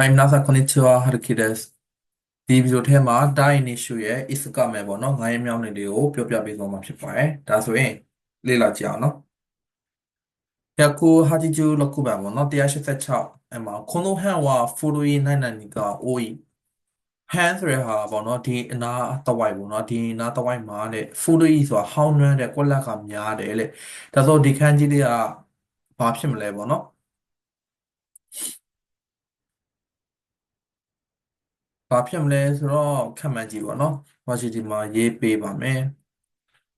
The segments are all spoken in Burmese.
はい、皆さん、こんにちは。はるきです。ဒီဗီဒီယိုထဲမှာ die issue ရဲ့ is ကမယ်ပေါ့နော်ငိုင်းမြောင်းနေလေးကိုပြောပြပေးသွားမှာဖြစ်ပါတယ်။ဒါဆိုရင်လေ့လာကြအောင်နော်။186လောက်ခုပါပေါ့နော်186အဲ့မှာこの辺は古い何々が多い。hand ဆိုရဟာပေါ့နော်ဒီအနာတဝိုက်ပေါ့နော်ဒီအနာတဝိုက်မှာတဲ့ 古いဆိုတာဟောင်းနှွမ်းတဲ့ကွက်လက်ကများတယ်လေ။ဒါဆိုဒီခန်းကြီးလေးကဘာဖြစ်မလဲပေါ့နော်။ ဘာဖြစ်မလဲဆိုတော့ခံမှန်းကြည့်ပါเนาะဝါရှိဒီမှာရေးပေးပါမယ်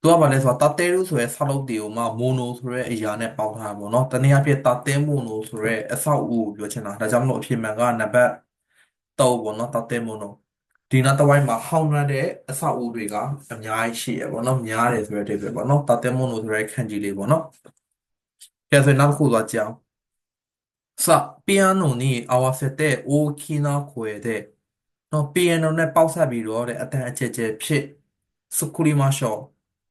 သူကဘာလဲဆိုတော့တာတဲရုဆိုရဲဆောက်လုပ်တီကိုမှမိုနိုဆိုရဲအရာနဲ့ပေါင်းထားတာပေါ့เนาะတနည်းအားဖြင့်တာတဲမိုနိုဆိုရဲအဆောက်အဦကိုပြောချင်တာဒါကြောင့်မလို့အဖြစ်မှန်ကနံပါတ်3ပေါ့เนาะတာတဲမိုနိုဒီနောက်တစ်ဝိုင်းမှာဟောင်းရတဲ့အဆောက်အဦတွေကအများကြီးရှိရပေါ့เนาะများတယ်ဆိုရဲတဲ့ပဲပေါ့เนาะတာတဲမိုနိုဆိုရဲခန့်ကြီးလေးပေါ့เนาะကဲဆိုရင်နောက်တစ်ခုသွားကြအောင်စာပီယာနိုနီအဝါဆက်တဲ့အိုကီနာခွေတဲ့ နော် piano နဲ့ပေါက်ဆက်ပြီးတော့တဲ့အတန်အကျယ်ကျယ်ဖြစ်စကူရီမရှော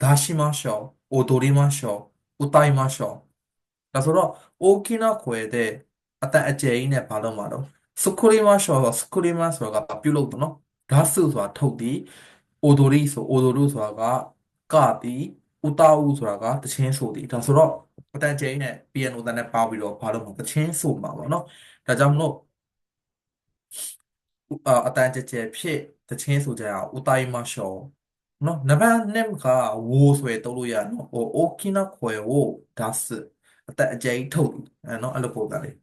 ဒါရှိမရှောအိုဒိုရီမရှောဥတိုင်မရှောဒါဆိုတော့ okina ခွဲတဲ့အတန်အကျယ်ကြီးနဲ့ဘာလို့မှာတော့စကူရီမရှောစကူရီမဆိုတာကပြုတ်လို့ပေါ့နော်ဒါစုဆိုတာထုတ်ပြီးအိုဒိုရီဆိုအိုဒိုရုဆိုတာကကပြီးဥတာဥဆိုတာကတချင်းဆိုသည်ဒါဆိုတော့အတန်ကျယ်ကြီးနဲ့ piano တန်နဲ့ပေါပြီးတော့ဘာလို့မှာတချင်းဆိုမှာပေါ့နော်ဒါကြောင့်မလို့ အာအတန်ကြဲကြဲဖြစ်တချင်းဆိုကြအောင်ဥတိုင်မရှောနော်နံပါတ်2ကဝိုးဆိုရတုံးလို့ရနော်ဟိုအိုကီနာခွဲဝိုဒါစအတန်အကျဉ်းထုတ်အဲနော်အဲ့လိုပုံစံလေး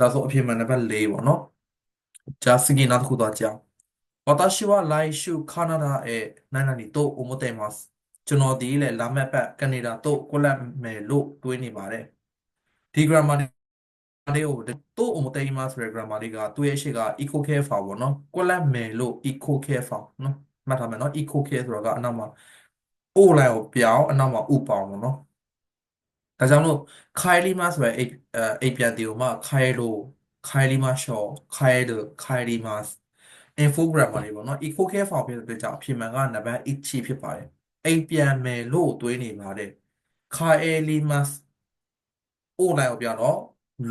ဒါဆိုအဖြစ်မှန်နံပါတ်4ပေါ့နော်じゃあ次နောက်တစ်ခုသွားကြအောင်私は来週カナダへ何々と思っていますကျွန်တော်ဒီလေလာမယ့်ပတ်ကနေဒါတို့ကိုလက်မယ်လို့တွေးနေပါတယ်ဒီ grammar လေးကိုတို့ omoteima ဆိုတဲ့ grammar လေးကသူ့ရဲ့ရှေ့က eco care file ပေါ့နော်ကွက်လက်မယ်လို့ eco care file နော်မှတ်ထားမယ်နော် eco care ဆိုတာကအနောက်မှာ o line ကိုပြောင်းအနောက်မှာဥပေါင်းပေါ့နော်ဒါကြောင့်လို့ kailima ဆိုတဲ့အိအိပြန်တီကိုမှ kailo kailima show kailo kailimas infogram လေးပေါ့နော် eco care file ဖြစ်တဲ့အတွက်ကြောင့်အဖြစ်မှန်ကနံပါတ်1ဖြစ်ပါတယ်အိပြန်မယ်လို့တွေးနေပါတယ် kailimas o line ကိုပြောင်းတော့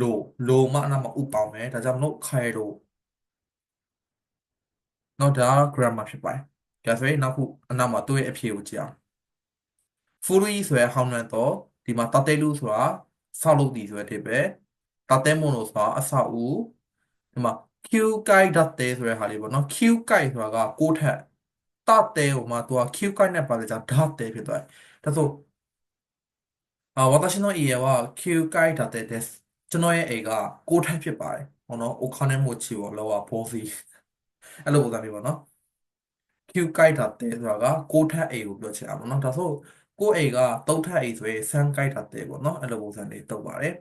လိုလိုမှအနောက်မှာဥပေါင်းမယ်ဒါကြောင့်မလို့ခိုင်လိုနော်ဒါက grammar ဖြစ်ပါတယ်ဒါဆိုရင်နောက်ခုအနောက်မှာသူ့ရဲ့အဖြေကိုကြည့်အောင် fully ဆိုရဟောင်းနှံတော့ဒီမှာတတဲလူဆိုတာဆောက်လုပ်တည်ဆိုတဲ့အဓိပ္ပာယ်တတဲမွန်လို့ဆိုတာအဆောက်အဦဒီမှာ q ကိုက်ဒတ်တဲဆိုတဲ့ဟာလေးပေါ့နော် q ကိုက်ဆိုတာကကိုးထက်တတဲဟိုမှာသူက q ကိုက်နဲ့ပါလေကြောင့်ဓာတ်တဲဖြစ်သွားတယ်ဒါဆိုあ、私の家は9階建てです。 ကျွန်တော်ရဲ့အိမ်ကကိုးထပ်ဖြစ်ပါတယ်ဟောနော်အိုခါနဲ့မိုချီဘောလောကဘောစီအဲ့လိုပုံစံမျိုးပေါ့နော် Q ကိုက်တာတဲ့ဆိုတာကကိုးထပ်အိမ်ကိုပြောချင်တာပေါ့နော်ဒါဆိုကိုယ့်အိမ်ကသုံးထပ်အိမ်ဆိုရင်ဆန်းကိုက်တာတဲ့ပေါ့နော်အဲ့လိုပုံစံလေးတုတ်ပါတယ်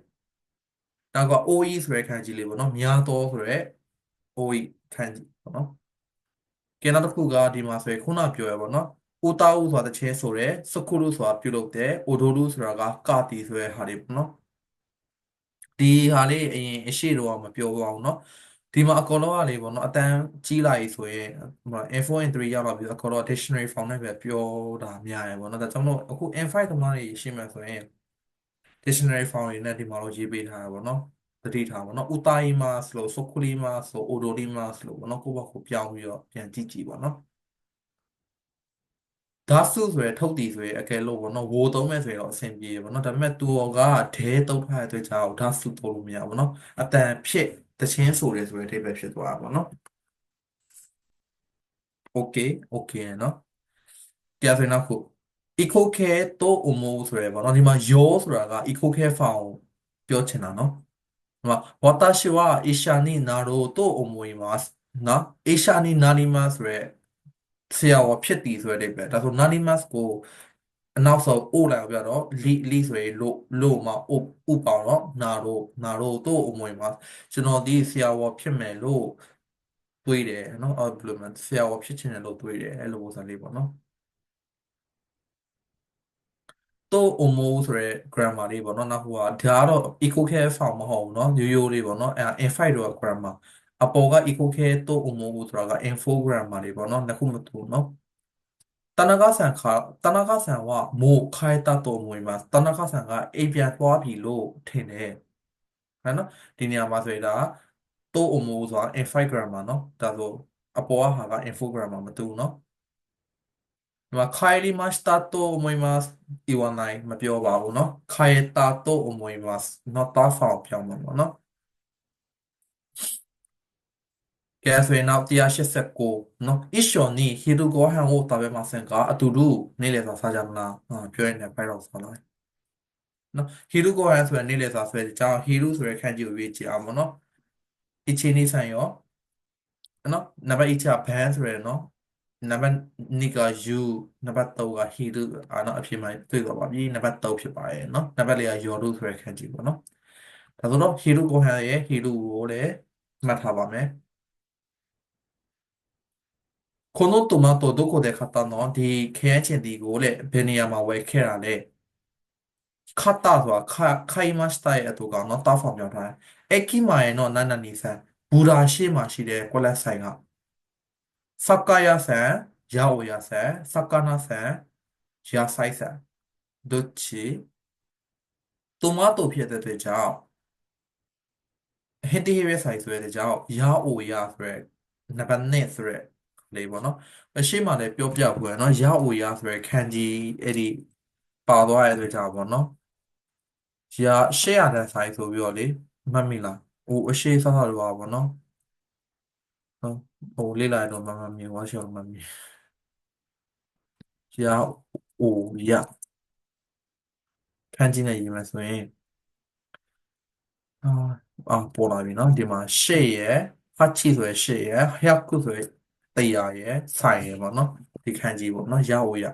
နောက်က OE ဆိုတဲ့ခန်းကြီးလေးပေါ့နော်များသောဆိုတဲ့ OE ခန်းကြီးပေါ့နော်ကဲနောက်တစ်ခုကဒီမှာဆိုရင်ခုနပြောရပေါ့နော်အိုတာဦးဆိုတာတစ်ချင်းဆိုရဲစကုရုဆိုတာပြုလုပ်တယ်အိုဒိုလူဆိုတာကကာတီဆိုတဲ့ဟာတွေပေါ့နော် ဒီဟာလေးအရင်အရှိတော့မပြောပါဘူးเนาะဒီမှာအကောလောကလေးပေါ့เนาะအတန်းကြီးလာပြီဆိုရင်ဟို N4 N3 ရောက်လာပြီအကောလော dictionary form နဲ့ပဲပြောတာများရယ်ပေါ့เนาะဒါကြောင့်မို့အခု N5 သမားတွေရှိမှဆိုရင် dictionary form တွေနဲ့ဒီမှာတော့ရေးပေးထားတာပေါ့เนาะတတိထားပေါ့เนาะဥတာယီမာဆိုလို့ဆိုကူလီမာဆိုအိုဒိုလီမာဆိုလို့ပေါ့เนาะကိုယ့်ဘက်ကိုပြောင်းပြီးတော့ပြန်ကြည့်ကြည့်ပေါ့เ ဒါစုဆိုရယ်ထုတ်တည်ဆိုရယ်အကယ်လို့ပေါ့နော်ဝိုသုံးမဲ့ဆိုရယ်တော့အဆင်ပြေပေါ့နော်ဒါပေမဲ့သူတော်ကဒဲသုံးထားတဲ့အတွက်ကြောင့်ဒါစုသုံးလို့မရဘူးပေါ့နော်အတန်ဖြစ်တခြင်းဆိုရယ်ဆိုရယ်အဓိပ္ပာယ်ဖြစ်သွားတာပေါ့နော်โอเคโอเคเนาะတရားဆိုရင်နောက်ခု eco care တော့အမိုးဆိုရယ်ပေါ့နော်ဒီမှာယောဆိုတာက eco care found ပြောချင်တာเนาะဒီမှာဝါတာရှိဝအီရှာနီနာရိုတော့အမိုးီမတ်နော်အီရှာနီနာနီမတ်ဆိုရယ် ဆရာဝဖြစ်တည်ဆိုတဲ့ပဲဒါဆို anonymous ကိုအနောက်ဆုံးအို့လိုက်အောင်ပြတော့ li li ဆိုရင်လို့လို့မှာဥဥပေါတော့နာတော့နာတော့တော့အမွေမှာကျွန်တော်ဒီဆရာဝဖြစ်မယ်လို့တွေးတယ်နော်အော်ဘယ်လိုမှဆရာဝဖြစ်ချင်တယ်လို့တွေးတယ်အဲ့လိုပုံစံလေးပေါ့နော်တော့အမိုးဆိုရဲ grammar လေးပေါ့နော်နောက်ဟိုကဒါကတော့ eco care form မဟုတ်ဘူးเนาะရိုးရိုးလေးပေါ့နော်အဲ in5 တော့ grammar အပေါ်က echo ခဲတို့အုံမို့ဆိုတာက infogram မှာလေပေါ့နော်နှစ်ခုမတူနော်တနကဆန်ခါတနကဆန်ကမိုခိုင်တတော်မွေမှာတနကဆန်ကအိပ်ပြန်သွားပြီလို့ထင်တယ်ဟဲ့နော်ဒီနေရာမှာဆိုရင်ဒါတို့အုံမို့ဆိုတာ infogram မှာနော်ဒါဆိုအပေါ်ကဟာက infogram မှာမတူနော်ဒီမှာခိုင်လီမတ်တာတော်မွေမှာဒီဝနိုင်မပြောပါဘူးနော်ခိုင်တာတော်မွေမှာ not far ပြောင်းမှာပေါ့နော် ကဲဆိုရင်နောက်189နော်အစ်ရှော်နီဟီဒူဂေါဟန်ဟိုတာပဲမှာစင်ကအတူတူနေလေစာစားကြမလားပြောရင်လည်းဖိုက်တော့ဆော်လိုက်နော်ဟီဒူဂေါဟန်ဆိုရင်နေလေစာဆွဲကြောင်းဟီဒူဆိုတဲ့ခန့်ကြီးကိုရေးကြည့်အောင်ပေါ့နော်အစ်ချင်းနေဆိုင်ရောနော်နံပါတ်1ကဘန်ဆိုရယ်နော်နံပါတ်2က U နံပါတ်3က he လို့အာနော်အဖြစ်မှတွေ့တော့ပါပြီနံပါတ်3ဖြစ်ပါရဲ့နော်နံပါတ်4က your လို့ဆိုရယ်ခန့်ကြည့်ပါနော်ဒါဆိုတော့ he လို့ကိုဟန်ရဲ့ he လို့ကိုလည်းမှတ်ထားပါမယ် このトマトどこで買ったのဒီခရမ်းချင်ဒီကိုလေဘယ်နေရာမှာဝယ်ခဲ့တာလဲခတ်တာဆိုတာခခိုင်မစတိုင်အတူကနော်တောက်ဖောင်ပြောထားတယ်အကိမာရဲ့နော်နန္နနီဆန်ဘူရာရှိမှရှိတဲ့ကွက်လက်ဆိုင်ကစက္ကာယဆန်ယာဝယာဆန်စက္ကနာဆန်ယာဆိုင်ဆန်ဒုချီတိုမာတိုဖြစ်တဲ့အတွက်ကြောင့်ဟင်တီဟရဲဆိုင်ဆိုတဲ့ကြောင့်ယာအိုယာဆိုတဲ့နံပါတ်1ဆိုတဲ့ လေးပေါ့နော်အရှိမှလည်းပြောပြပွေနော်ယာအိုယာဆိုတဲ့ခန်းကြီးအဲ့ဒီပါသွားတဲ့အတွက်ကြောင့်ပေါ့နော်ယာရှေ့ရတဲ့ဆိုင်ဆိုပြီးတော့လေမှတ်မိလားဟိုအရှိဆောက်ဆောက်လို့ပါပေါ့နော်နော်ဟိုလေးလိုက်တော့မမမြင်ဝါရှောင်းမမြင်ယာအိုယာခန်းကြီးနဲ့ရေးမယ်ဆိုရင်အာအာပေါ်လာပြီနော်ဒီမှာရှေ့ရယ်ဖတ်ချီဆိုရယ်ရှေ့ရယ်ဟျက်ကုဆိုရယ် တရားရယ်ဆိုင်ရယ်ပေါ့နော်ဒီခန်းကြီးပေါ့နော်ယာအိုယာ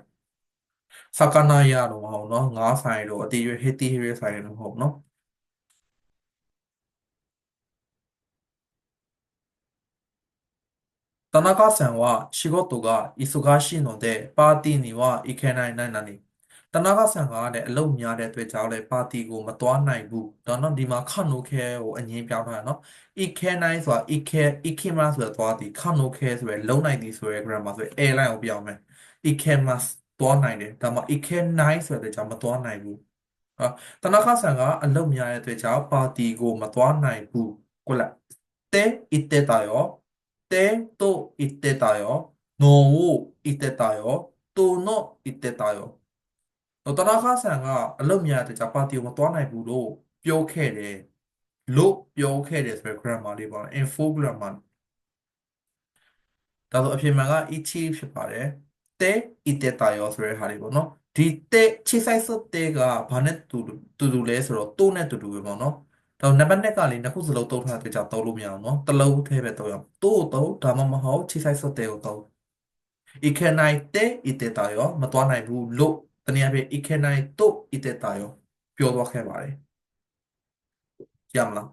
စကနာရတော့မဟုတ်နော်ငါးဆိုင်တော့အတီးရဟေတီဟေဆိုင်တော့မဟုတ်နော်田中さんは仕事が忙しいので、パーティーには行けないない တနာကဆန်ကတဲ့အလုံများတဲ့အတွက်ကြောင့်လဲပါတီကိုမသွားနိုင်ဘူးတော့เนาะဒီမှာခနိုခဲကိုအငင်းပြောင်းထားတာเนาะ ek 9ဆိုတာ ek ekma ဆိုတော့သွားသည်ခနိုခဲဆိုရယ်လုံနိုင်သည်ဆိုရယ် grammar ဆိုရယ် airline ကိုပြောင်းမယ် ekma သွားနိုင်တယ်ဒါမှ ek 9ဆိုတဲ့ကြောင့်မသွားနိုင်ဘူးဟာတနာကဆန်ကအလုံများတဲ့အတွက်ကြောင့်ပါတီကိုမသွားနိုင်ဘူးကိုလာတဲအစ်တဲတာရောတဲတို့အစ်တဲတာရော no အစ်တဲတာရော to no အစ်တဲတာရော တော့တရခဆန်ကအလုတ်မြရတဲ့ကြာပါတီကိုမသွားနိုင်ဘူးလို့ပြောခဲ့တယ်လို့ပြောခဲ့တယ်ဆိုရယ် grammar လေးပေါ့ info grammar ဒါဆိုအပြင်မှာက ichi ဖြစ်ပါတယ်တဲဤတဲတာရောဆိုတဲ့ဟာလေးပေါ့နော်ဒီတဲခြေဆိုင်စွတ်တဲကဘာနဲ့တူတူတူလဲဆိုတော့တိုးနဲ့တူတူပဲပေါ့နော်တော့နံပါတ်2ကလေနှစ်ခုစလုံးတုံးထားတဲ့ကြောင့်တုံးလို့မရအောင်နော်တစ်လုံးထဲပဲတုံးရအောင်တိုးတုံးဒါမှမဟုတ်ခြေဆိုင်စွတ်တဲကိုတုံး it can i တဲဤတဲတာရောမသွားနိုင်ဘူးလို့ တနည်းအားဖြင့် ikenai to iteta ရောပြောသွားခဲ့ပါတယ်ကြမလား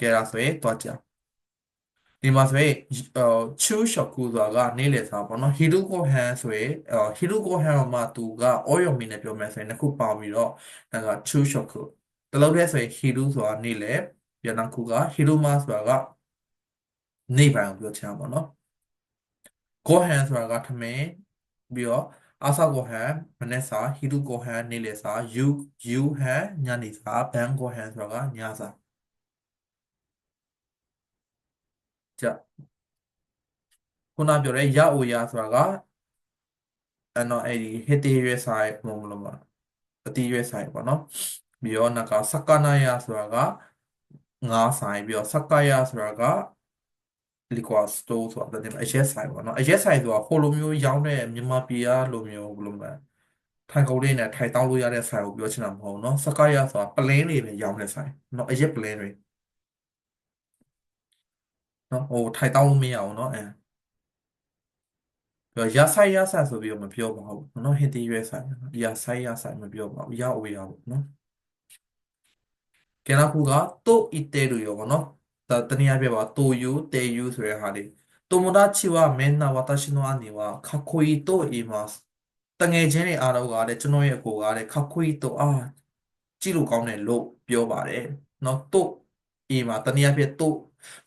ကဲဒါဆိုရင်တွားကြဒီမှာဆိုရင်ဟို chu shoku ဆိုတာကနေ့လည်စာပေါ့နော် hiruko han ဆိုရင် hiruko han မှာသူက oyomi နဲ့ပြောမယ်ဆိုရင်တစ်ခုပေါင်းပြီးတော့ဒါက chu shoku တလုံးတည်းဆိုရင် hiru ဆိုတာနေ့လည်ပြန်နောက်ခုက hiruma ဆိုတာကနေ့ပိုင်းကိုပြောချင်တာပေါ့နော် gohan ဆိုတာကထမင်းပြီးတော့ အာဆာကိုဟန်မနေ့စာဟီရုကိုဟန်နေလေစာယူယူဟန်ညနေစာဘန်ကိုဟန်ဆိုတာကညစာကြခုနပြောတဲ့ရအိုရဆိုတာကအဲ့တော့အဲ့ဒီဟစ်တီရွေးဆိုင်မလို့မလို့မအတီရွေးဆိုင်ပေါ့နော်ပြီးတော့နောက်ကစကနာယဆိုတာကငါးဆိုင်ပြီးတော့စကယဆိုတာက liquor store ဆိုတာတကယ်အရက်ဆိုင်ပေါ့နော်အရက်ဆိုင်ဆိုတာဟိုလိုမျိုးရောင်းတဲ့မြန်မာပြည်ကလိုမျိုးဘယ်လိုမှထိုင်ကုန်လေးနဲ့ထိုင်တောင်းလို့ရတဲ့ဆိုင်ကိုပြောချင်တာမဟုတ်နော်စကားရဆိုတာပလင်းတွေပဲရောင်းတဲ့ဆိုင်နော်အရက်ပလင်းတွေနော်ဟိုထိုင်တောင်းလို့မရအောင်နော်အဲပြောရဆိုင်ရဆိုင်ဆိုပြီးတော့မပြောပါဘူးနော်ဟင်ဒီရွယ်ဆိုင်ရဆိုင်ရဆိုင်မပြောပါဘူးရအဝေးရပါဘူးနော်ကဲနောက်ခုကတို့အီတဲလို့ရောပေါ့နော် တနည်းအားဖြင့်ပါတိုယူတေယူဆိုတဲ့ဟာလေး友達はみんな私の兄はかっこいいと言います。တငယ်ချင်းတွေအားလုံးကလည်းကျွန်တော်ရဲ့အကိုကလည်းခက်ခွေးတော့အာကြည့်လို့ကောင်းတယ်လို့ပြောပါတယ်။နော်တို့အေးမှာတနည်းအားဖြင့်တို့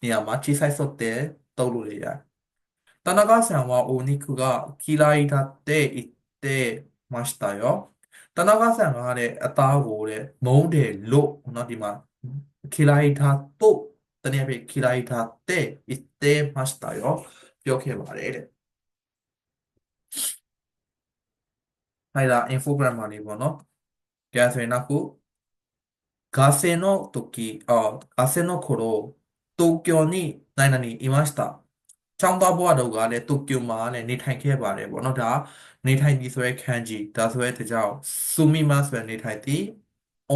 နေရာမှာချိဆိုင်ဆော့တဲ့တုပ်လို့ရရ။တနကဆန်ဝါအိုနီကူကကီလိုက်တာတဲ့ဣတဲ့မတ်တာရောတနကဆန်ကလည်းအသားကိုလည်းမုန်းတယ်လို့နော်ဒီမှာကီလိုက်တာတို့ တ နည်းအားဖြင့်ခိလိုက်တာတဲ့イテましたよပြောခဲ့ပါတယ်တဲ့はいだ infogram လေးပေါ့နော်ကြဆိုရင်နောက်ခုガセの時あガセの頃東京に何々いましたចောင်းသားဘဝတော့ကလည်းတိုကျိုမှာလည်းနေထိုင်ခဲ့ပါတယ်ပေါ့နော်ဒါနေထိုင်ပြီးဆိုရဲခန်းကြီးဒါဆိုရဲတကြောင်ဆူမီမဆိုရဲနေထိုင်ပြီး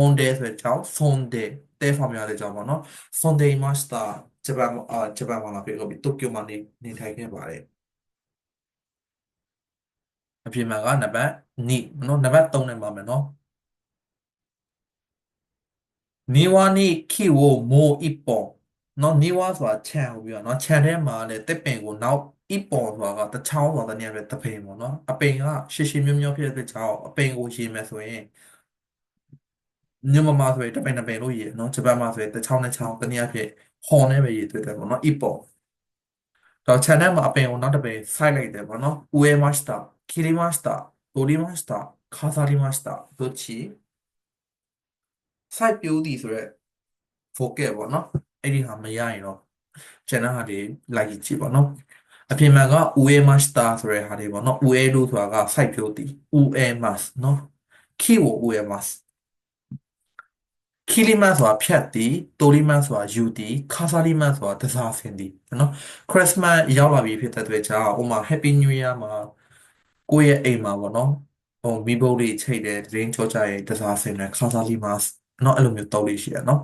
on day ဆိုရဲကြောင်ဆွန်ဒေး တဲဖော်များတဲ့ကြောင်ပေါ့နော်ဆွန်ဒေးမှာစတာဂျပန်အာဂျပန်မှာလာပြီးတော့တိုကျိုမှာနေနေထိုင်ခဲ့ပါတယ်အပြင်မှာကနံပါတ်2နော်နံပါတ်3နဲ့ပါမယ်နော်နီဝါနီခီဝမိုအီပွန်နော်နီဝါဆိုတာခြံကိုပြီးတော့နော်ခြံထဲမှာလည်းတစ်ပင်ကိုနောက်အီပွန်ဆိုတာကတချောင်းဆိုတာတနည်းပဲတပင်ပေါ့နော်အပင်ကရှည်ရှည်မြုံမြုံဖြစ်တဲ့ကြောင့်အပင်ကိုရေးမယ်ဆိုရင် မြန်မာမှာဆိုရင်တပိုင်တပင်လို့ရေးနော်ဂျပန်မှာဆိုရင်တစ်ချောင်းတစ်ချောင်းတနည်းအားဖြင့်ဟွန်နဲ့ပဲရေးသွင်းတယ်ပေါ့နော် ipon တော့ channel မှာအပင်ကိုနောက်တစ်ပင်စိုက်လိုက်တယ်ပေါ့နော် uemashita kirimashita torimashita kasarimashita တို့ချီစိုက်ပြိုးသည်ဆိုရက် vocal ပေါ့နော်အဲ့ဒီဟာမရရင်တော့ channel ဟာဒီလိုက်ကြည့်ပေါ့နော်အပြင်မှာက uemashita ဆိုတဲ့ဟာတွေပေါ့နော် ue လို့ဆိုတာကစိုက်ပြိုးသည် uemas နော် key ကို uemas ခီလီမန်ဆိုတာဖြတ်သည်တိုလီမန်ဆိုတာယူသည်ခါဆာလီမန်ဆိုတာတစားဆင်သည်နော်ခရစ်စမတ်ရောက်လာပြီဖြစ်တဲ့အတွက်ကြောင့်ဥမာ Happy New Year မှာကိုယ့်ရဲ့အိမ်မှာပေါ့နော်ဟိုမိဘလေးချိတ်တယ်ဒရင်းချောချရဲ့တစားဆင်တယ်ခါဆာလီမန်နော်အဲ့လိုမျိုးတောက်လေးရှိရနော်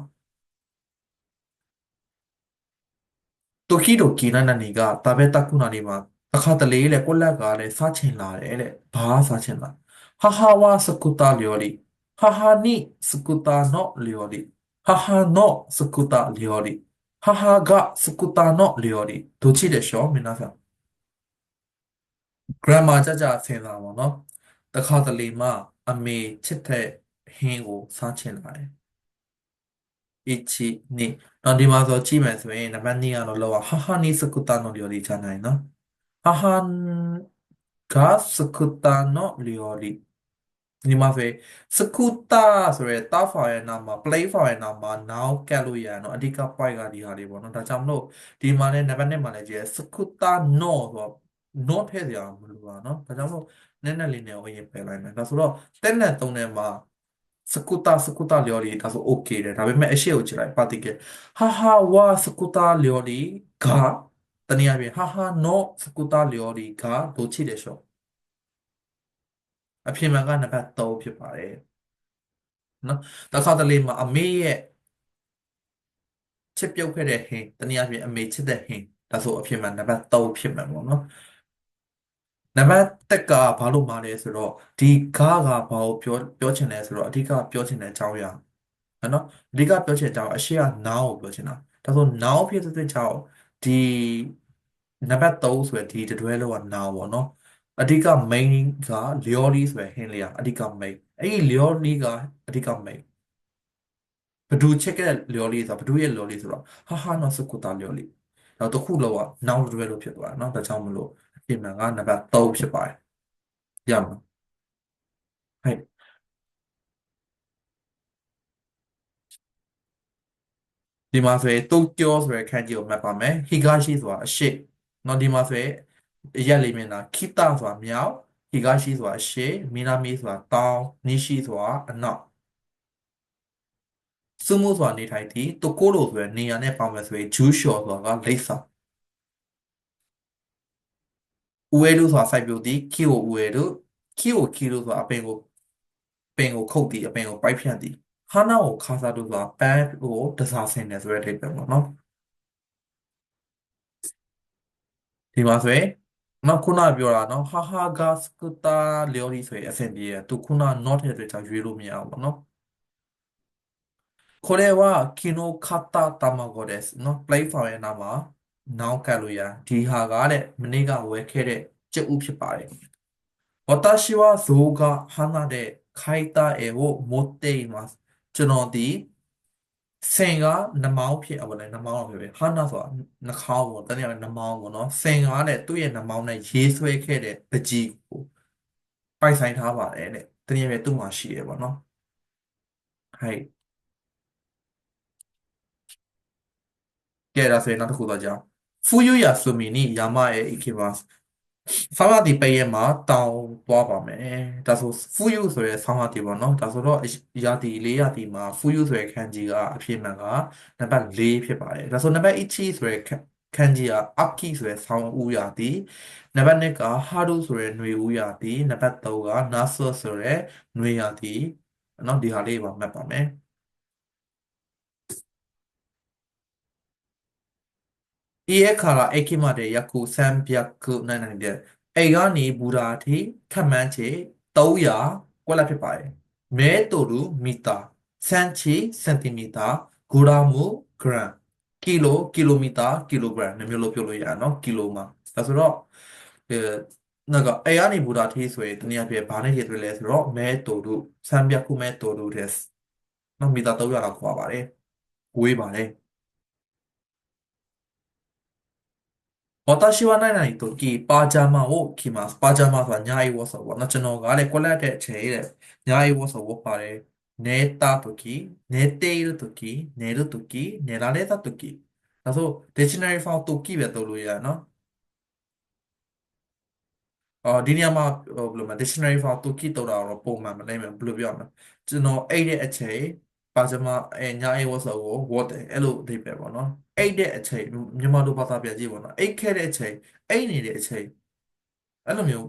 တိုကီတိုကီနာနာနီကဒါပဲတက်ခုနာနေမှာအခါတလေလေကိုလက်ကလည်းစားချင်လာတယ်တဲ့ဘာစားချင်လာဟာဟာဝါစကူတာလျော်လီ ဟာဟာနီစကူတာနော့လျော်လီဟာဟာနော့စကူတာလျော်လီဟာဟာကစကူတာနော့လျော်လီどっちでしょう皆さん grammar ကြကြဆင်လာပါတော့တခါတလေမှအမေချစ်တဲ့ဟင်းကိုစားချင်လာတယ်1 2တော့ဒီမှာဆိုကြည့်မယ်ဆိုရင်နံပါတ်2ကတော့လောဟာဟာနီစကူတာနိုလျော်လီချနိုင်နော်ဟာဟာကစကူတာနိုလျော်လီ ဒီမှာဆိုစကူတာဆိုရဲတာဖိုင်ရဲ့နာမှာ play ဖိုင်ရဲ့နာမှာ now ကတ်လို့ရအောင်နော်အဓိက point ကဒီဟာလေးပေါ့နော်ဒါကြောင့်မလို့ဒီမှာလည်းနံပါတ်1မှာလည်းကြည့်ရစကူတာ no ဆိုတော့ not ထည့်စရာမလိုပါနော်ဒါကြောင့်မလို့နည်းနည်းလေးနဲ့အရင်ပယ်လိုက်မယ်ဒါဆိုတော့တက်နဲ့3နဲ့မှာစကူတာစကူတာလျော်လီဒါဆို okay တယ်ဒါပေမဲ့အရှိကိုကြည့်လိုက်ပါတိကဟာဟာဝါစကူတာလျော်လီကတနည်းအားဖြင့်ဟာဟာနော့စကူတာလျော်လီကဒိုချိတယ်ရှော့ အဖြစ်မှန်ကနံပါတ်3ဖြစ်ပါတယ်နော်တခါတလေမှာအမေရဲ့ချစ်ပြုတ်ခဲ့တဲ့ဟင်းတနည်းအားဖြင့်အမေချစ်တဲ့ဟင်းဒါဆိုအဖြစ်မှန်နံပါတ်3ဖြစ်မှာပေါ့နော်နံပါတ်တက်ကဘာလို့မှာလဲဆိုတော့ဒီဂါကဘာကိုပြောပြောချင်လဲဆိုတော့အဓိကပြောချင်တဲ့အကြောင်းအရာနော်အဓိကပြောချင်တဲ့အကြောင်းအရှိက now ကိုပြောချင်တာဒါဆို now ဖြစ်တဲ့ကြောင့်ဒီနံပါတ်3ဆိုရယ်ဒီတွဲလောက now ပေါ့နော် အဓိက main က Leori ဆိုရယ်ဟင်းလေးอ่ะအဓိက main အဲ့ဒီ Leori ကအဓိက main ဘဒူချက်ကလျော်လေးဆိုဘဒူရဲ့လျော်လေးဆိုတော့ဟာဟာနော်စကူတာလျော်လေးတော့တခုလောကနောက်တွဲလို့ဖြစ်သွားတာเนาะဒါကြောင့်မလို့ပြင်မှန်ကနံပါတ်3ဖြစ်ပါတယ်ရမလားはいဒီမှာဆိုရင်တိုကျိုဆိုရယ်ခန်းကြီးကိုမှတ်ပါမယ်ဟီဂါရှိဆိုတာအရှိเนาะဒီမှာဆိုရင် အရက်လေးမြင်တာခိတဆိုတာမြောက်ဟီဂါရှိဆိုတာအရှိမီနာမီဆိုတာတောင်နီရှိဆိုတာအနောက်စုမှုဆိုတာနေထိုင်သည်တိုကိုလိုဆိုရယ်နေရာနဲ့ပေါင်းမယ်ဆိုရင်ဂျူးရှော်ဆိုတာကလိပ်စာဥအဲလို့ဆိုတာစိုက်ပျိုးသည်ခီကိုဥအဲလို့ခီကိုခီလို့ဆိုတာအပင်ကိုပင်ကိုခုတ်သည်အပင်ကိုပိုက်ဖြတ်သည်ဟာနာကိုခါစားလို့ဆိုတာပန်းကိုတစားဆင်တယ်ဆိုတဲ့အဓိပ္ပာယ်ပေါ့နော်ဒီမှာဆိုရင် နောက်ခုနပြောတာနော်ဟာဟာဂါစကတာလျော်ဒီဆိုရင်အဆင်ပြေတယ်သူခုန not ရဲ့အတွက်ကြောင့်ရွေးလို့မရဘူးပေါ့နော်これは昨日買った卵ですနော် platform ရဲ့နာမှာ now ကတ်လို့ရဒီဟာကတဲ့မနေ့ကဝယ်ခဲ့တဲ့ကြက်ဥဖြစ်ပါတယ်私は象が花で描いた絵を持っていますကျွန်တော်ဒီ စင်ကနမောင်းဖြစ်အောင်လဲနမောင်းဖြစ်ပဲဟာနာဆိုတာနှာခေါင်းပေါ့တနည်းအားနမောင်းပေါ့နော်စင်ကတဲ့သူ့ရဲ့နမောင်းနဲ့ရေးဆွဲခဲ့တဲ့ပကြီးကိုပိုက်ဆိုင်ထားပါတယ်တဲ့တနည်းပဲသူ့မှာရှိတယ်ပေါ့နော်ဟဲ့ကဲဒါဆိုရင်နောက်တစ်ခုတော့ကြောင်းဖူယူယာဆူမီနီယာမရဲ့ equivals ဆောင်းရာသီပိတ်ရက်မှာတောင်သွားပါမယ်ဒါဆိုဖူးယူဆိုရဲဆောင်းရာသီပေါ့နော်ဒါဆိုတော့ရာသီလေးရာသီမှာဖူးယူဆိုရဲခန်းကြီးကအဖြစ်မှန်ကနံပါတ်၄ဖြစ်ပါတယ်ဒါဆိုနံပါတ်1ဆိုရဲခန်းကြီးကအာကီဆိုရဲဆောင်းဦးရာသီနံပါတ်2ကဟာဒူဆိုရဲຫນွေဦးရာသီနံပါတ်3ကနာဆာဆိုရဲຫນွေရာသီနော်ဒီဟာလေးပါမှတ်ပါမယ် ဤအခါလာအိခိမတဲ့ယခုစံပြကုနိုင်နိုင်တဲ့အိကနေဘူရာထေခတ်မှန်းချေ300ကွက်လက်ဖြစ်ပါတယ်မဲတူလူမီတာစံချီစင်တီမီတာဂူရာမူဂရမ်ကီလိုကီလိုမီတာကီလိုဂရမ်နှမျိုးလို့ပြောလို့ရအောင်နော်ကီလိုမှာဒါဆိုတော့နောက်ကအဲကနေဘူတာထေးဆိုရင်တနည်းအားဖြင့်ဘာနဲ့ထည့်သွင်းလဲဆိုတော့မဲတူတူစံပြခုမဲတူတူတဲ့နော်မီတာ300လောက်ခေါ်ပါတယ်ဝေးပါတယ် 私は何々時、パジャマを着ます。パジャマはニャイウォソウォ。のちのがあれ、これでチェイレ。ニャイウォソウォパレ。寝た時、寝ている時、寝る時、寝られた時。ဒါဆို dictionary form တူကြည့်ပဲတော့လို့ရနော်အော်ဒီနေရာမှာဟိုဘယ်လိုမလဲ dictionary form တူကြည့်တော့တာတော့ပုံမှန်မနိုင်ဘူးဘယ်လိုပြောမလဲကျွန်တော်အဲ့တဲ့အချိန် ပါဂျမာအဲညာအေဝတ်ဆိုကို what အဲ့လိုအဓိပ္ပာယ်ပေါ့နော်အိတ်တဲ့အချိန်မြန်မာလိုဘာသာပြန်ကြည့်ပေါ့နော်အိတ်ခဲ့တဲ့အချိန်အိတ်နေတဲ့အချိန်အဲ့လိုမျိုး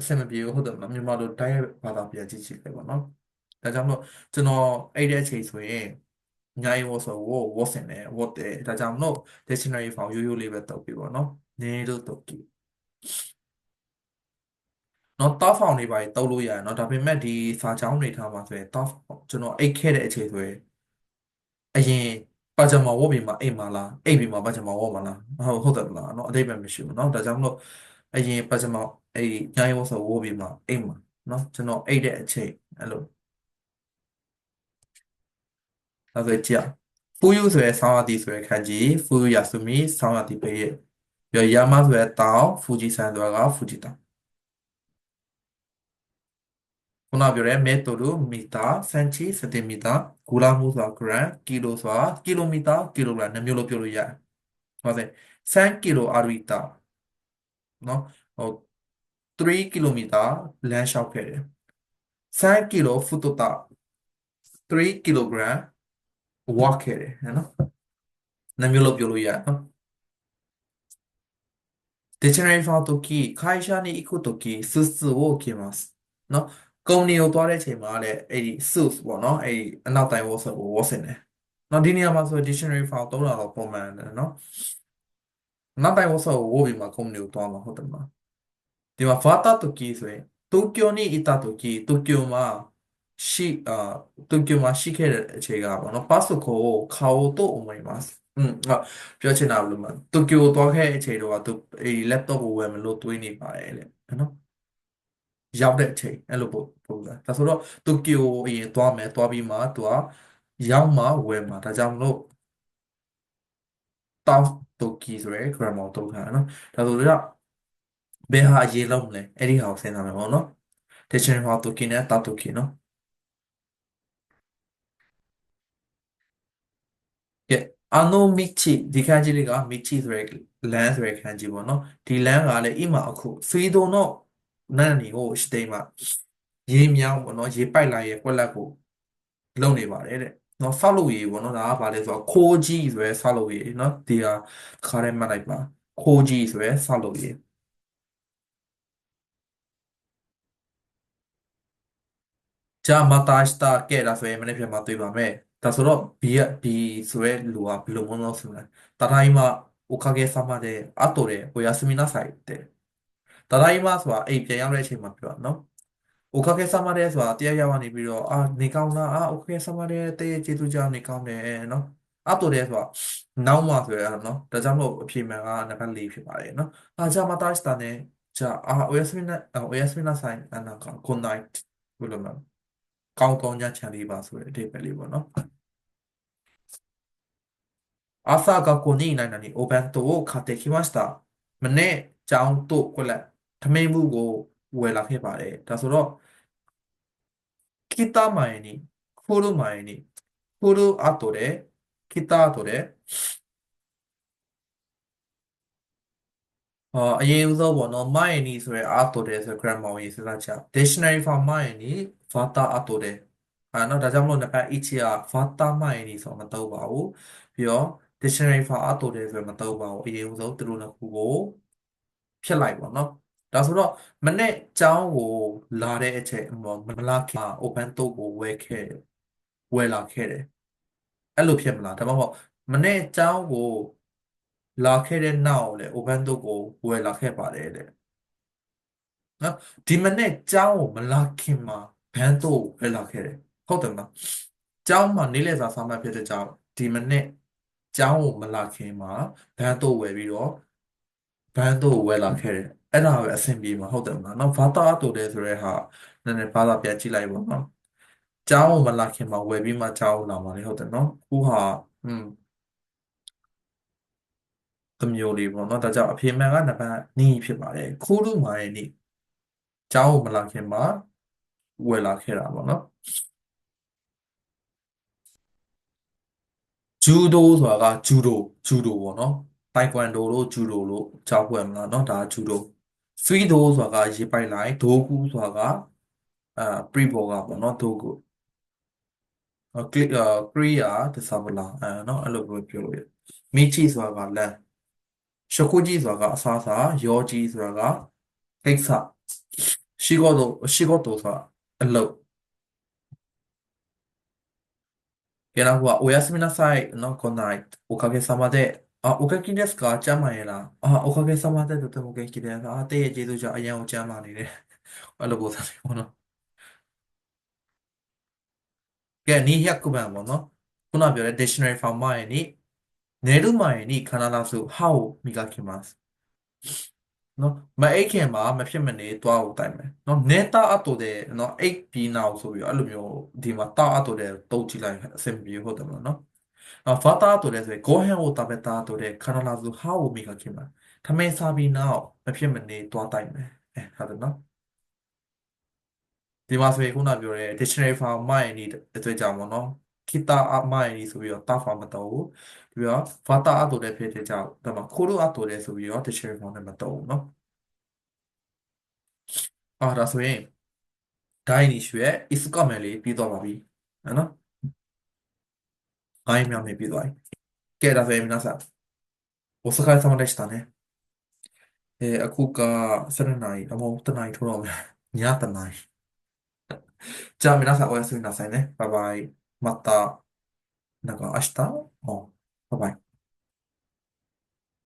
အဆင်မပြေဘူးဟုတ်တယ်မလားမြန်မာလိုတိုင်းဘာသာပြန်ကြည့်ကြည့်ပဲပေါ့နော်ဒါကြောင့်မလို့ကျွန်တော်အိတ်တဲ့အချိန်ဆိုရင်ညာအေဝတ်ဆိုကို what ဆင်တယ် what တယ်ဒါကြောင့်မလို့ dictionary form ရိုးရိုးလေးပဲတုပ်ပြီးပေါ့နော်နေလို့တုပ်ကြည့် နော် top form တွေပါတုပ်လို့ရတယ်နော်ဒါပေမဲ့ဒီစာကြောင်းတွေထားမှာဆိုရင် top ကျွန်တော်အိတ်ခဲ့တဲ့အချိန်ဆိုရင်အရင်ပါဂျမာဝတ်ပြီးမှအိမ်မှာလားအိမ်ပြီးမှပါဂျမာဝတ်မှာလားဟုတ်ဟုတ်တယ်မလားနော်အတိတ်ပဲမရှိဘူးနော်ဒါကြောင့်မလို့အရင်ပါဂျမာအဲ့ညရင်ဝတ်ဆိုဝတ်ပြီးမှအိမ်မှာနော်ကျွန်တော်အိတ်တဲ့အချိန်အဲ့လိုဒါဆိုကြည့်ဖူယူဆိုရဲဆောင်းရသည်ဆိုရဲခန်းကြီးဖူယူယာဆူမီဆောင်းရသည်ပဲရဲ့ပြီးတော့ယာမဆိုရဲတောင်ဖူဂျီဆန်ဆိုတာကဖူဂျီတောင် ခုနပြောတဲ့မေတိုလိုမီတာစန်ချီစတင်မီတာဂူလာမှုဆိုတာဂရမ်ကီလိုဆိုတာကီလိုမီတာကီလိုဂရမ်နှစ်မျိုးလို့ပြောလို့ရတယ်ဟုတ်တယ်3ကီလိုအာရီတာနော်ဟို3ကီလိုမီတာလမ်းလျှောက်ခဲ့တယ်3ကီလိုဖူတိုတာ3ကီလိုဂရမ်ဝါခဲ့တယ်နော်နှစ်မျိုးလို့ပြောလို့ရတယ်နော် dictionary ဖတ်တော့き会社に行くときスーツを着ますနော် ကုမ္ပဏီကိုသွားတဲ့အချိန်မှာလည်းအဲ့ဒီ source ပေါ့နော်အဲ့ဒီအနောက်တိုင်း word ကို word ဆင်တယ်နော်ဒီနေရာမှာဆို dictionary file သုံးတာတော့ပုံမှန်တယ်နော်နောက်တိုင်း word ကို word ပြီးမှ company ကိုသွားမှာဟုတ်တယ်မလားဒီမှာ fata toki ဆိုရင် Tokyo နဲ့ ita toki Tokyo မှာရှိအာ Tokyo မှာရှိခဲ့တဲ့အချိန်ကပေါ့နော် Pasuko ကို Kao တို့အမွေမှာอืมဟုတ်ပြောချင်တာဘယ်လိုမှာ Tokyo သွားခဲ့တဲ့အချိန်တော့သူအဲ့ဒီ laptop ကိုဝယ်မလို့တွေးနေပါတယ်လေနော် ရောက်တဲ့အချိန်အဲ့လိုပို့ပို့လာဒါဆိုတော့တိုကျိုအရင်သွားမယ်သွားပြီးမှသူကရောက်မှဝယ်မှာဒါကြောင့်မလို့တောက်တိုကီဆိုရဲ grammar တုံးထားနော်ဒါဆိုတော့ဘယ်ဟာအရေးလုံးလဲအဲ့ဒီဟာကိုစဉ်းစားမယ်ပေါ့နော် dictionary ဟောတိုကီနဲ့တောက်တိုကီနော်ကဲအာနိုမီချီဒီခန်းကြီးလေးကမီချီဆိုရဲလမ်းဆိုရဲခန်းကြီးပေါ့နော်ဒီလမ်းကလည်းအိမအခုဖီဒို 난이 오 시대마 예미양 뭐너 예빨라의 꼴라고 이런네 말에 နော်ဆောက်လို့ရေးပေါ့နော်ဒါကဘာလဲဆိုတော့ခိုးကြီးဆိုရဲဆောက်လို့ရေးနော်ဒီဟာတခါတည်းမှတ်လိုက်ပါခိုးကြီးဆိုရဲဆောက်လို့ရေးဂျာမတာစတာကဲဒါဆိုရင်မနေ့ပြန်မတွေ့ပါမယ်ဒါဆိုတော့ B က B ဆိုရဲလူကဘယ်လိုမျိုးလဲဆိုတာတာတိုင်းမှာโอคาเกะซามาเดอะโตเรโอยาสมินาไซเต ただいまဆိုတာအိမ်ပြန်ရောက်တဲ့အချိန်မှာပြောတာနော်โอคาเกซามาเดဆိုတာတယောက်ယောက်ကနေပြီးတော့အာနေကောင်းလားအာโอคาเกซามาเดတည့်ကျေးဇူးကြောင့်နေကောင်းတယ်နော်အတူတယ်ဆိုတာနောက်မှဆိုရတာနော်ဒါကြောင့်မို့အဖြေမှန်ကနံပါတ်၄ဖြစ်ပါတယ်နော်အာじゃあまた明日ねじゃああおやすみなおやすみなさいあなんか good night ဘယ်လိုလဲကောင်းကောင်းညချမ်းလေးပါဆိုတဲ့အဓိပ္ပာယ်လေးပေါ့နော်朝学校に何々お弁当を買ってきましたမနေ့ကျောင်းတို့ကွက်လက် ထမိန်မှုကိုဝယ်လာခဲ့ပါတယ်ဒါဆိုတော့ခိတမိုင်နီခိုးလို့မိုင်နီခိုးလို့အတော်တယ်ခိတအတော်တယ်ဟောအရင်ဦးဆုံးပေါ့နော်မိုင်နီဆိုရယ်အာတိုတယ်ဆိုရယ် grammar ကိုရေးစလာချ dictionary for မိုင်နီ vata အာတိုတယ်အဲနော်ဒါကြောင့်မလို့နှစ်ဖက် each က vata မိုင်နီဆိုတော့မသုံးပါဘူးပြီးတော့ dictionary for အာတိုတယ်ဆိုရယ်မသုံးပါဘူးအရင်ဦးဆုံးသူတို့နှစ်ခုကိုဖြတ်လိုက်ပေါ့နော် ဒါဆိုတော့မနေ့ကျောင်းကိုလာတဲ့အချိန်မလာခင် open တုတ်ကိုဝယ်ခဲ့ဝယ်လာခဲ့တယ်အဲ့လိုဖြစ်မလားဒါမှမဟုတ်မနေ့ကျောင်းကိုလာခဲ့တဲ့နောက်လေ open တုတ်ကိုဝယ်လာခဲ့ပါတယ်တဲ့နော်ဒီမနေ့ကျောင်းကိုမလာခင်မှာဘန်းတုတ်ကိုဝယ်လာခဲ့တယ်ဟုတ်တယ်မလားကျောင်းမှာနေ့လည်စာစားမှဖြစ်တဲ့ကြောင့်ဒီမနေ့ကျောင်းကိုမလာခင်မှာဘန်းတုတ်ဝယ်ပြီးတော့ ဘန်းတုတ်ကိုဝယ်လာခဲ့တယ်အဲ့ဒါပဲအဆင်ပြေမှာဟုတ်တယ်မလားနော်ဘာသာအတူတယ်ဆိုတဲ့ဟာနည်းနည်းဘာသာပြန်ကြည့်လိုက်ပါနော်ကျောင်းကိုမလာခင်မှာဝယ်ပြီးမှကျောင်းကိုလာမှာလေဟုတ်တယ်နော်ခုဟာอืมတစ်မျိုးလေးပေါ့နော်ဒါကြောင့်အဖေမှန်ကနှစ်ပတ်နီးဖြစ်ပါတယ်ခူးလူမာရဲ့နီးကျောင်းကိုမလာခင်မှာဝယ်လာခဲ့တာပေါ့နော်ဂျူဒိုဆိုတာကဂျူဒိုဂျူဒိုပေါ့နော် တိုင်ကွမ်ဒိုလို့ဂျူဒိုလို့ကြောက်ွယ်မလားเนาะဒါဂျူဒိုဖီဒိုဆိုတာကရေပိုက်လိုက်ဒိုကူဆိုတာကအာပရီဘောကပေါ့နော်ဒိုကူကလစ်ကရီယာတစားဗလာအဲเนาะအဲ့လိုပြောပြောလို့ရမီချီဆိုတာကလန်ရှခုကြီးဆိုတာကအစားအစာယောကြီးဆိုတာကကိစ္စရှိကောတော့ရှိကောတော့ဆိုတာအလုပ်けど、おやすみなさいのこない。おかげさまで。 အာโอเคကိနက်စ်ကကျမ်းမာရဲ့လားအာโอเคကိဆမတဲ့တော်တော်ကိကိတဲ့အာတဲ့ရဲ့ကျေးဇူးကြောင့်အရန်ကိုကျမ်းမာနေတယ်အဲ့လိုပုံစံမျိုးပေါ့နော်ကဲနီးရက်ကုပန်ပေါ့နော်ခုနပြောတဲ့ dictionary form မှာရဲ့နိနေလူမှာရဲ့နိခန္ဓာလာဆိုဟာကိုမိကခင်ပါနော်မအိတ်ခင်မှာမဖြစ်မနေသွားကိုတိုင်မယ်နော်နေတာအတူတဲ့နော်အိတ်ပြီးနောက်ဆိုပြီးတော့အဲ့လိုမျိုးဒီမှာတာအတူတဲ့တုံးကြည့်လိုက်အဆင်ပြေဟုတ်တယ်မလားနော် ဖာတာဆိုလဲဆိုရင်ဂေါဟန်ဟိုတာဘတာဆိုတဲ့ခန္ဓာလာစုဟာဝမီကခင်မှာထမင်းစားပြီးနောက်မဖြစ်မနေသွားတိုက်မယ်အဲဟုတ်တယ်နော်ဒီမှာဆိုရင်ခုနပြောတဲ့ dictionary form မိုင်းဒီအတွက်ကြောင့်ပေါ့နော်ခိတာအမိုင်းဒီဆိုပြီးတော့တာဖော်မတော်ဘူးပြီးတော့ဖာတာအတူလည်းဖြစ်တဲ့ကြောင့်ဒါမှခိုးလို့အတူလည်းဆိုပြီးတော့ dictionary form နဲ့မတော်ဘူးနော်အော်ဒါဆိုရင်ဒိုင်းနီရှူရဲ့ is comment လေးပြီးတော့ပါပြီနော် はい、みゃみぴどい。OK だぜ、皆さん。お疲れ様でしたね。えー、あこか ka saranai, amotanai, torome, じゃあ皆さんおやすみなさいね。バイバイ。また、なんか明日？うん。バイバイ。